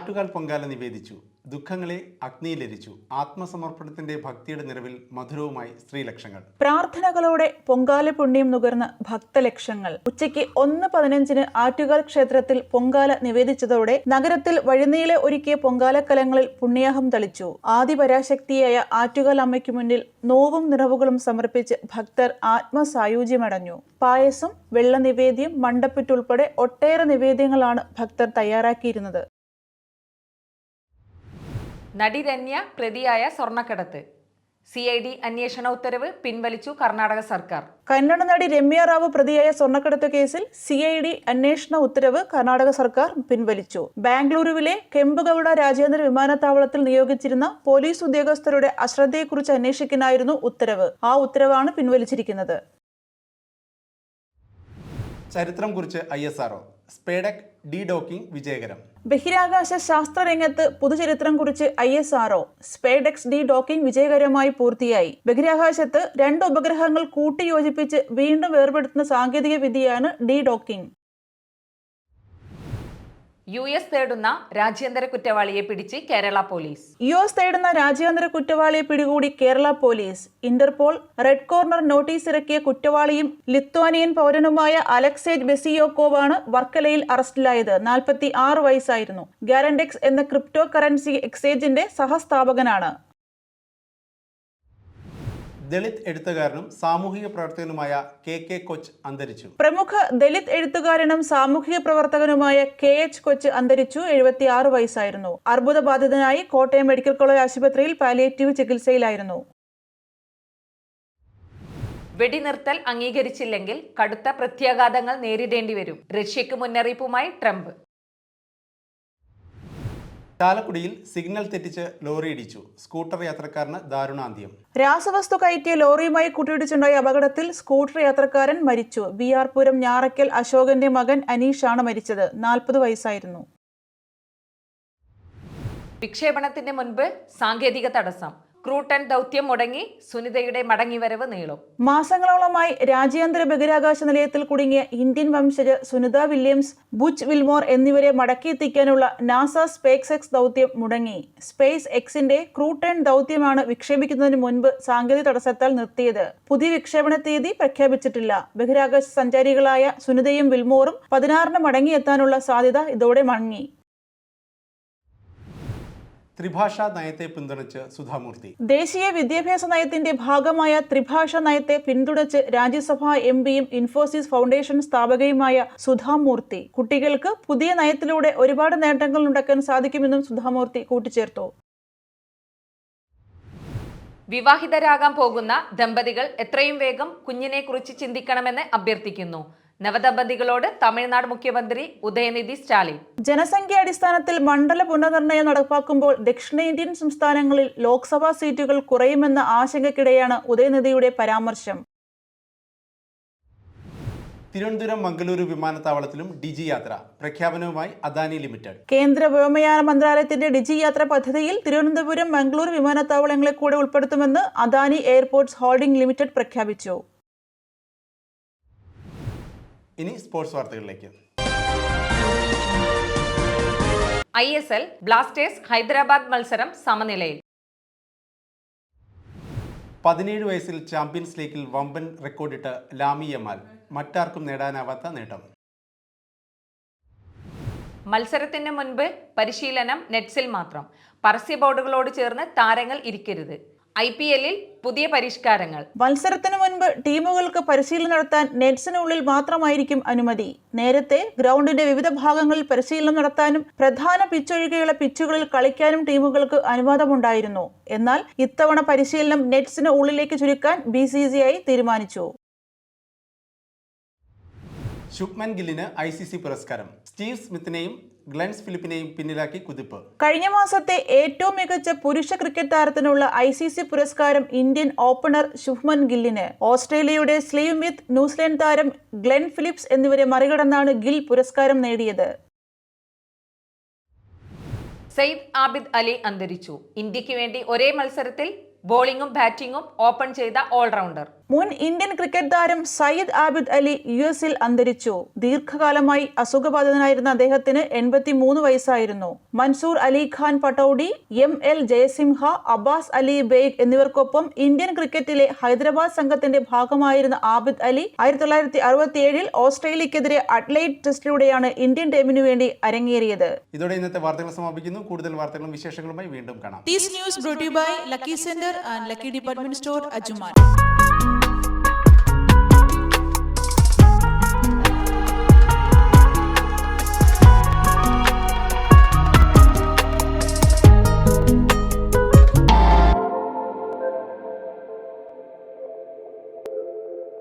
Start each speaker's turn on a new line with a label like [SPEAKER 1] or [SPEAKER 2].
[SPEAKER 1] Attukal Pongala നിവേദിച്ചു. ദുഃഖങ്ങളെ അഗ്നിയിലെരിച്ചു. ആത്മസമർപ്പണത്തിന്റെ ഭക്തിയുടെ നിറവിൽ മധുരവുമായി സ്ത്രീലക്ഷങ്ങൾ.
[SPEAKER 2] പ്രാർത്ഥനകളോടെ പൊങ്കാല പുണ്യം നുകർന്ന ഭക്തലക്ഷങ്ങൾ. ഉച്ചയ്ക്ക് ഒന്ന് പതിനഞ്ചിന് ആറ്റുകാൽ ക്ഷേത്രത്തിൽ പൊങ്കാല നിവേദിച്ചതോടെ നഗരത്തിൽ വഴിനീളെ ഒരുക്കിയ പൊങ്കാലക്കലങ്ങളിൽ പുണ്യാഹം തളിച്ചു. ആദിപരാശക്തിയായ ആറ്റുകാൽ അമ്മയ്ക്ക് മുന്നിൽ നോവും നിറവുകളും സമർപ്പിച്ച് ഭക്തർ ആത്മസായുജ്യമടഞ്ഞു. പായസം വെള്ള നിവേദ്യം മണ്ടപ്പുറ്റുൾപ്പെടെ ഒട്ടേറെ നിവേദ്യങ്ങളാണ് ഭക്തർ തയ്യാറാക്കിയിരുന്നത്.
[SPEAKER 3] നടി രന്യ പ്രതിയായ സ്വർണക്കടത്ത്. സി ഐ ഡി അന്വേഷണ ഉത്തരവ് പിൻവലിച്ചു കർണാടക സർക്കാർ.
[SPEAKER 2] കന്നഡ നടി രമ്യ റാവു പ്രതിയായ സ്വർണക്കടത്ത് കേസിൽ സി ഐ ഡി അന്വേഷണ ഉത്തരവ് കർണാടക സർക്കാർ പിൻവലിച്ചു. ബാംഗ്ലൂരുവിലെ കെമ്പുഗൌഡ രാജേന്ദ്ര വിമാനത്താവളത്തിൽ നിയോഗിച്ചിരുന്ന പോലീസ് ഉദ്യോഗസ്ഥരുടെ അശ്രദ്ധയെക്കുറിച്ച് അന്വേഷിക്കാനായിരുന്നു ഉത്തരവ്. ആ ഉത്തരവാണ് പിൻവലിച്ചിരിക്കുന്നത്.
[SPEAKER 1] ചരിത്രം കുറിച്ച് I S R O SpaDeX de docking വിജയകരം.
[SPEAKER 2] ബഹിരാകാശ ശാസ്ത്ര രംഗത്ത് പുതുചരിത്രം കുറിച്ച് I S R O SpaDeX de docking വിജയകരമായി പൂർത്തിയായി. ബഹിരാകാശത്ത് രണ്ട് ഉപഗ്രഹങ്ങൾ കൂട്ടിയോജിപ്പിച്ച് വീണ്ടും വേർപെടുത്തുന്ന സാങ്കേതിക വിദ്യയാണ് ഡി ഡോക്കിംഗ്
[SPEAKER 3] യു എസ് തേടുന്ന രാജ്യാന്തര കുറ്റവാളിയെ പിടിച്ച് കേരള പോലീസ്.
[SPEAKER 2] യു എസ് തേടുന്ന രാജ്യാന്തര കുറ്റവാളിയെ പിടികൂടി Kerala police. Interpol red corner notice ഇറക്കിയ കുറ്റവാളിയും ലിത്വാനിയൻ പൗരനുമായ അലക്സേജ് ബെസിയോക്കോവാണ് വർക്കലയിൽ അറസ്റ്റിലായത്. നാൽപ്പത്തി ആറ് വയസ്സായിരുന്നു. ഗ്യാരൻഡെക്സ് എന്ന ക്രിപ്റ്റോ കറൻസി എക്സ്ചേഞ്ചിന്റെ സഹസ്ഥാപകനാണ്.
[SPEAKER 1] ദളിത് എഴുത്തുകാരനും സാമൂഹിക പ്രവർത്തകനുമായ കെ കെ കൊച്ച് അന്തരിച്ചു.
[SPEAKER 2] പ്രമുഖ ദളിത് എഴുത്തുകാരനും സാമൂഹിക പ്രവർത്തകനുമായ കെ എച്ച് കൊച്ച് അന്തരിച്ചു. എഴുപത്തിയാറ് വയസ്സായിരുന്നു. അർബുദബാധിതനായി കോട്ടയം മെഡിക്കൽ കോളേജ് ആശുപത്രിയിൽ പാലിയേറ്റീവ് ചികിത്സയിലായിരുന്നു.
[SPEAKER 3] വെടിനിർത്തൽ അംഗീകരിച്ചില്ലെങ്കിൽ കടുത്ത പ്രത്യാഘാതങ്ങൾ നേരിടേണ്ടി വരും. റഷ്യക്ക് മുന്നറിയിപ്പുമായി ട്രംപ്.
[SPEAKER 1] ചാലക്കുടിയിൽ സിഗ്നൽ തെറ്റിച്ച് ലോറി ഇടിച്ചു. സ്കൂട്ടർ യാത്രക്കാരന് ദാരുണാന്ത്യം.
[SPEAKER 2] രാസവസ്തു കയറ്റിയ ലോറിയുമായി കൂട്ടിയിടിച്ചുണ്ടായ അപകടത്തിൽ സ്കൂട്ടർ യാത്രക്കാരൻ മരിച്ചു. ബി ആർ പുരം ഞാറയ്ക്കൽ അശോകന്റെ മകൻ അനീഷാണ് മരിച്ചത്. നാൽപ്പത് വയസ്സായിരുന്നു.
[SPEAKER 3] വിക്ഷേപണത്തിന് മുൻപ് സാങ്കേതിക തടസ്സം. ക്രൂട്ടൺ ദൗത്യം മുടങ്ങി സുനിതയുടെ മടങ്ങിവരവ് നീളും.
[SPEAKER 2] മാസങ്ങളോളമായി രാജ്യാന്തര ബഹിരാകാശ നിലയത്തിൽ കുടുങ്ങിയ ഇന്ത്യൻ വംശജ സുനിത വില്യംസ് ബുച്ച് വിൽമോർ എന്നിവരെ മടക്കിയെത്തിക്കാനുള്ള നാസ സ്പേസ് എക്സ് ദൗത്യം മുടങ്ങി. സ്പേസ് എക്സിന്റെ ക്രൂട്ടൺ ദൗത്യമാണ് വിക്ഷേപിക്കുന്നതിന് മുൻപ് സാങ്കേതിക തടസ്സത്താൽ നിർത്തിയത്. പുതിയ വിക്ഷേപണ തീയതി പ്രഖ്യാപിച്ചിട്ടില്ല. ബഹിരാകാശ സഞ്ചാരികളായ സുനിതയും വിൽമോറും പതിനാറിന് മടങ്ങിയെത്താനുള്ള സാധ്യത ഇതോടെ മങ്ങി.
[SPEAKER 1] ത്രിഭാഷാ നയത്തെ പിന്തുണച്ച് സുധാമൂർത്തി.
[SPEAKER 2] ദേശീയ വിദ്യാഭ്യാസ നയത്തിന്റെ ഭാഗമായ ത്രിഭാഷ നയത്തെ പിന്തുണച്ച് രാജ്യസഭാ എം പിയും ഇൻഫോസിസ് ഫൗണ്ടേഷൻ സ്ഥാപകയുമായ സുധാമൂർത്തി. കുട്ടികൾക്ക് പുതിയ നയത്തിലൂടെ ഒരുപാട് നേട്ടങ്ങൾ ഉണ്ടാക്കാൻ സാധിക്കുമെന്നും സുധാമൂർത്തി കൂട്ടിച്ചേർത്തു.
[SPEAKER 3] വിവാഹിതരാകാൻ പോകുന്ന ദമ്പതികൾ എത്രയും വേഗം കുഞ്ഞിനെ കുറിച്ച് ചിന്തിക്കണമെന്ന് അഭ്യർത്ഥിക്കുന്നു. നവദമ്പതികളോട് തമിഴ്നാട് മുഖ്യമന്ത്രി ഉദയനിധി സ്റ്റാലിൻ.
[SPEAKER 2] ജനസംഖ്യ അടിസ്ഥാനത്തിൽ മണ്ഡല പുനർനിർണയം നടപ്പാക്കുമ്പോൾ ദക്ഷിണേന്ത്യൻ സംസ്ഥാനങ്ങളിൽ ലോക്സഭാ സീറ്റുകൾ കുറയുമെന്ന ആശങ്കയ്ക്കിടെയാണ് ഉദയനിധിയുടെ പരാമർശം.
[SPEAKER 1] തിരുവനന്തപുരം മംഗളൂരു വിമാനത്താവളത്തിലും ഡിജി യാത്ര പ്രഖ്യാപനവുമായി അദാനി ലിമിറ്റഡ്.
[SPEAKER 2] കേന്ദ്ര വ്യോമയാന മന്ത്രാലയത്തിന്റെ ഡിജി യാത്ര പദ്ധതിയിൽ തിരുവനന്തപുരം മംഗളൂരു വിമാനത്താവളങ്ങളെ കൂടെ ഉൾപ്പെടുത്തുമെന്ന് അദാനി എയർപോർട്ട്സ് ഹോൾഡിംഗ് ലിമിറ്റഡ് പ്രഖ്യാപിച്ചു.
[SPEAKER 1] ഇനി സ്പോർട്സ് വാർത്തകളിലേക്ക്.
[SPEAKER 3] I S L Blasters Hyderabad മത്സരം സമനിലയിൽ.
[SPEAKER 1] പതിനേഴ് വയസ്സിൽ ചാമ്പ്യൻസ് ലീഗിൽ വമ്പൻ റെക്കോർഡിട്ട് ലാമി യമാൽ മറ്റാർക്കും നേടാനാവാത്ത നേട്ടം.
[SPEAKER 3] മത്സരത്തിന് മുൻപ് പരിശീലനം നെറ്റ്സിൽ മാത്രം. പരസ്യ ബോർഡുകളോട് ചേർന്ന് താരങ്ങൾ ഇരിക്കരുത്. ഐ പി എല്ലിൽ പുതിയ പരിഷ്കാരങ്ങൾ.
[SPEAKER 2] മത്സരത്തിന് മുൻപ് ടീമുകൾക്ക് പരിശീലനം നടത്താൻ നെറ്റ്സിനുള്ളിൽ മാത്രമായിരിക്കും അനുമതി. നേരത്തെ ഗ്രൗണ്ടിന്റെ വിവിധ ഭാഗങ്ങളിൽ പരിശീലനം നടത്താനും പ്രധാന പിച്ചൊഴികെയുള്ള പിച്ചുകളിൽ കളിക്കാനും ടീമുകൾക്ക് അനുവാദമുണ്ടായിരുന്നു. എന്നാൽ ഇത്തവണ പരിശീലനം നെറ്റ്സിന് ഉള്ളിലേക്ക് ചുരുക്കാൻ ബി തീരുമാനിച്ചു.
[SPEAKER 1] ശുഭ്മൻ ഗില്ലിന് ഐ സി സി പുരസ്കാരം. സ്റ്റീവ് സ്മിത്തിനെയും ഗ്ലെൻസ് ഫിലിപ്പിനെയും പിന്നിലാക്കി കുതിപ്പ്.
[SPEAKER 2] കഴിഞ്ഞ മാസത്തെ ഏറ്റവും മികച്ച പുരുഷ ക്രിക്കറ്റ് താരത്തിനുള്ള ഐ സി സി പുരസ്കാരം ഇന്ത്യൻ ഓപ്പണർ ശുഭ്മൻ ഗില്ലിന്. ഓസ്ട്രേലിയയുടെ സ്ലീവ് മിത്ത് ന്യൂസിലൻഡ് താരം ഗ്ലെൻ ഫിലിപ്സ് എന്നിവരെ മറികടന്നാണ് ഗിൽ പുരസ്കാരം നേടിയത്.
[SPEAKER 3] സെയ്ദ് ആബിദ് അലി അന്തരിച്ചു. ഇന്ത്യയ്ക്ക് വേണ്ടി ഒരേ മത്സരത്തിൽ ബോളിംഗും ബാറ്റിംഗും ഓപ്പൺ ചെയ്ത ഓൾറൗണ്ടർ.
[SPEAKER 2] മുൻ ഇന്ത്യൻ ക്രിക്കറ്റ് താരം സയ്യിദ് ആബിദ് അലി യു എസിൽ അന്തരിച്ചു. ദീർഘകാലമായി അസുഖബാധിതനായിരുന്ന അദ്ദേഹത്തിന് എൺപത്തിമൂന്ന് വയസ്സായിരുന്നു. മൻസൂർ അലി ഖാൻ പട്ടൌഡി എം എൽ ജയസിംഹ അബ്ബാസ് അലി ബെയ്ഗ് എന്നിവർക്കൊപ്പം ഇന്ത്യൻ ക്രിക്കറ്റിലെ ഹൈദരാബാദ് സംഘത്തിന്റെ ഭാഗമായിരുന്ന ആബിദ് അലി ആയിരത്തി തൊള്ളായിരത്തി അറുപത്തിയേഴിൽ ഓസ്ട്രേലിയക്കെതിരെ അഡ്ലൈറ്റ് ടെസ്റ്റിലൂടെയാണ് ഇന്ത്യൻ ടീമിനു വേണ്ടി അരങ്ങേറിയത്.
[SPEAKER 1] ഇതോടെ ഇന്നത്തെ വാർത്തകൾ സമാപിക്കുന്നു. കൂടുതൽ വാർത്തകളും വിശേഷങ്ങളുമായി വീണ്ടും കാണാം.
[SPEAKER 2] News by Lucky Sender and Lucky Department Store, Ajuman.